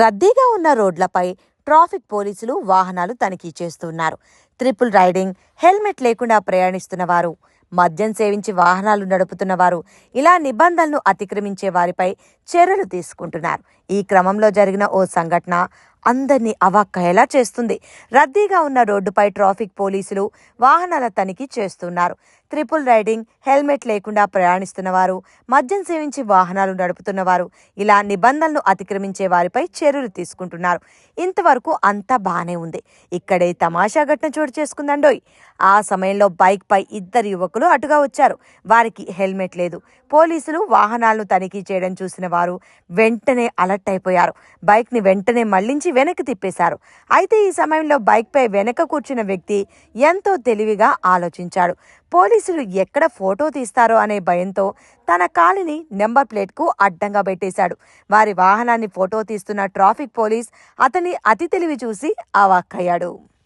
రద్దీగా ఉన్న రోడ్లపై ట్రాఫిక్ పోలీసులు వాహనాలు తనిఖీ చేస్తున్నారు. ట్రిపుల్ రైడింగ్ హెల్మెట్ లేకుండా ప్రయాణిస్తున్న వారు మద్యం సేవించి వాహనాలు నడుపుతున్న వారు ఇలా నిబంధనలు అతిక్రమించే వారిపై చర్యలు తీసుకుంటున్నారు. ఈ క్రమంలో జరిగిన ఓ సంఘటన అందరినీ అవాక్కయ్యేలా చేస్తుంది. రద్దీగా ఉన్న రోడ్డుపై ట్రాఫిక్ పోలీసులు వాహనాల తనిఖీ చేస్తున్నారు. ట్రిపుల్ రైడింగ్ హెల్మెట్ లేకుండా ప్రయాణిస్తున్న వారు మద్యం సేవించి వాహనాలు నడుపుతున్నవారు ఇలా నిబంధనలు అతిక్రమించే వారిపై చర్యలు తీసుకుంటున్నారు. ఇంతవరకు అంతా బాగానే ఉంది. ఇక్కడే తమాషా ఘటన చోటు చేసుకుందండోయ్. ఆ సమయంలో బైక్ పై ఇద్దరు యువకులు అటుగా వచ్చారు. వారికి హెల్మెట్ లేదు. పోలీసులు వాహనాలను తనిఖీ చేయడం చూసిన వారు వెంటనే అలర్ట్ అయిపోయారు. బైక్ని వెంటనే మళ్ళించి వెనక్కి తిప్పేశారు. అయితే ఈ సమయంలో బైక్ పై వెనక కూర్చున్న వ్యక్తి ఎంతో తెలివిగా ఆలోచించాడు. పోలీసులు ఎక్కడ ఫోటో తీస్తారో అనే భయంతో తన కాలిని నెంబర్ ప్లేట్కు అడ్డంగా పెట్టేశాడు. వారి వాహనాన్ని ఫోటో తీస్తున్న ట్రాఫిక్ పోలీస్ అతని అతి తెలివి చూసి అవాక్కయ్యాడు.